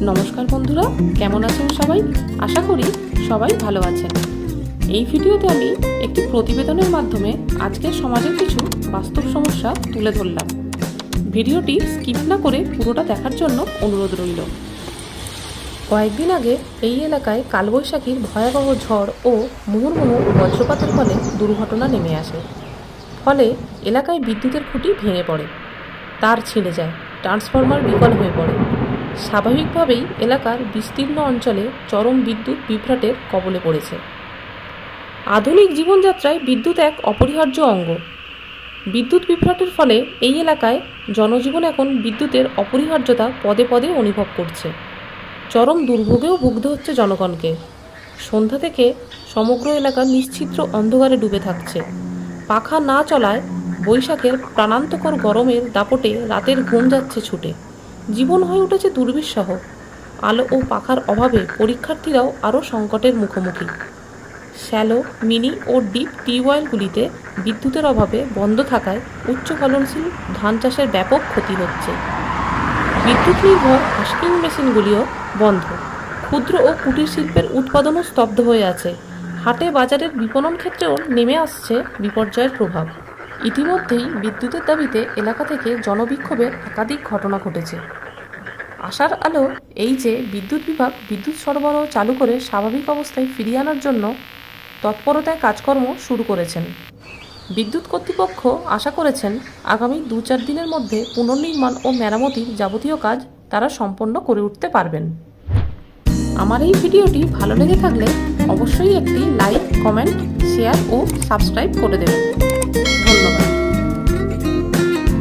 নমস্কার বন্ধুরা, কেমন আছেন সবাই? আশা করি সবাই ভালো আছেন। এই ভিডিওতে আমি একটি প্রতিবেদনের মাধ্যমে আজকের সমাজের কিছু বাস্তব সমস্যা তুলে ধরলাম। ভিডিওটি স্কিপ না করে পুরোটা দেখার জন্য অনুরোধ রইল। কয়েকদিন আগে এই এলাকায় কালবৈশাখীর ভয়াবহ ঝড় ও মুহুর্মুহু বজ্রপাতের ফলে দুর্ঘটনা নেমে আসে। ফলে এলাকায় বিদ্যুতের খুঁটি ভেঙে পড়ে। তার ছিঁড়ে যায়, ট্রান্সফরমার বিকল হয়ে পড়ে। স্বাভাবিকভাবেই এলাকার বিস্তীর্ণ অঞ্চলে চরম বিদ্যুৎ বিভ্রাটের কবলে পড়েছে। আধুনিক জীবনযাত্রায় বিদ্যুৎ এক অপরিহার্য অঙ্গ। বিদ্যুৎ বিভ্রাটের ফলে এই এলাকায় জনজীবন এখন বিদ্যুতের অপরিহার্যতা পদে পদে অনুভব করছে। চরম দুর্ভোগেও ভুগতে হচ্ছে জনগণকে। সন্ধ্যা থেকে সমগ্র এলাকা নিশ্চিত্র অন্ধকারে ডুবে থাকছে। পাখা না চলায় বৈশাখের প্রাণান্তকর গরমের দাপটে রাতের ঘুম যাচ্ছে ছুটে। জীবন হয়ে উঠেছে দুর্বিষহ। আলো ও পাখার অভাবে পরীক্ষার্থীরাও আরও সংকটের মুখোমুখি। শ্যালো, মিনি ও ডিপ টিউবওয়েলগুলিতে বিদ্যুতের অভাবে বন্ধ থাকায় উচ্চ ফলনশীল ধান চাষের ব্যাপক ক্ষতি হচ্ছে। বিদ্যুৎ নির্ভর হাস্কিং মেশিনগুলিও বন্ধ। ক্ষুদ্র ও কুটির শিল্পের উৎপাদনও স্তব্ধ হয়ে আছে। হাটে বাজারের বিপণন ক্ষেত্রেও নেমে আসছে বিপর্যয়ের প্রভাব। ইতিমধ্যেই বিদ্যুতের দাবিতে এলাকা থেকে জনবিক্ষোভের একাধিক ঘটনা ঘটেছে। আশার আলো এই যে বিদ্যুৎ বিভাগ বিদ্যুৎ সরবরাহ চালু করে স্বাভাবিক অবস্থায় ফিরিয়ে আনার জন্য তৎপরতায় কাজকর্ম শুরু করেছেন। বিদ্যুৎ কর্তৃপক্ষ আশা করেছেন আগামী দু চার দিনের মধ্যে পুনর্নির্মাণ ও মেরামতির যাবতীয় কাজ তারা সম্পন্ন করে উঠতে পারবেন। আমার এই ভিডিওটি ভালো লেগে থাকলে অবশ্যই একটি লাইক, কমেন্ট, শেয়ার ও সাবস্ক্রাইব করে দেবেন।